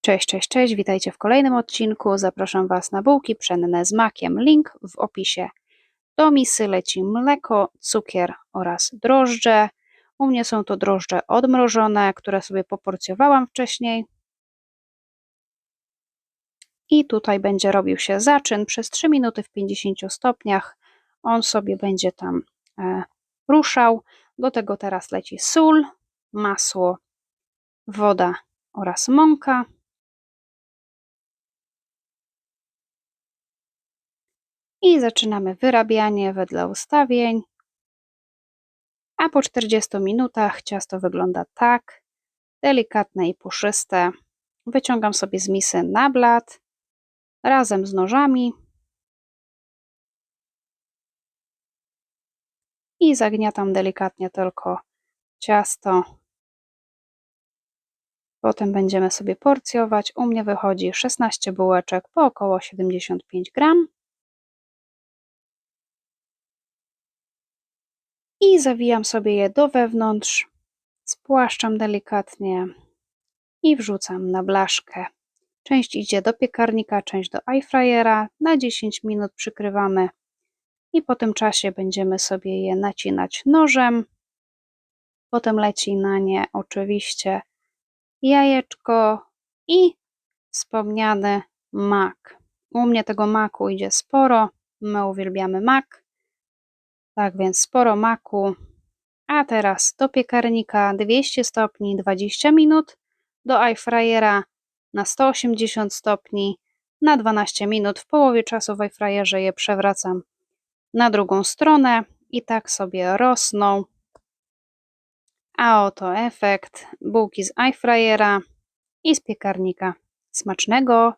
Cześć, cześć, cześć, witajcie w kolejnym odcinku. Zapraszam Was na bułki pszenne z makiem. Link w opisie. Do misy leci mleko, cukier oraz drożdże. U mnie są to drożdże odmrożone, które sobie poporcjowałam wcześniej. I tutaj będzie robił się zaczyn przez 3 minuty w 50 stopniach. On sobie będzie tam e, ruszał. Do tego teraz leci sól, masło, woda oraz mąka. I zaczynamy wyrabianie wedle ustawień. A po 40 minutach ciasto wygląda tak, delikatne i puszyste. Wyciągam sobie z misy na blat razem z nożami i zagniatam delikatnie tylko ciasto. Potem będziemy sobie porcjować. U mnie wychodzi 16 bułeczek po około 75 gram. I zawijam sobie je do wewnątrz, spłaszczam delikatnie i wrzucam na blaszkę. Część idzie do piekarnika, część do airfryera. Na 10 minut przykrywamy i po tym czasie będziemy sobie je nacinać nożem. Potem leci na nie oczywiście jajeczko i wspomniany mak. U mnie tego maku idzie sporo, my uwielbiamy mak. Tak więc sporo maku. A teraz do piekarnika 200 stopni 20 minut, do airfryera na 180 stopni na 12 minut. W połowie czasu w airfryerze je przewracam na drugą stronę i tak sobie rosną. A oto efekt bułki z airfryera i z piekarnika. Smacznego!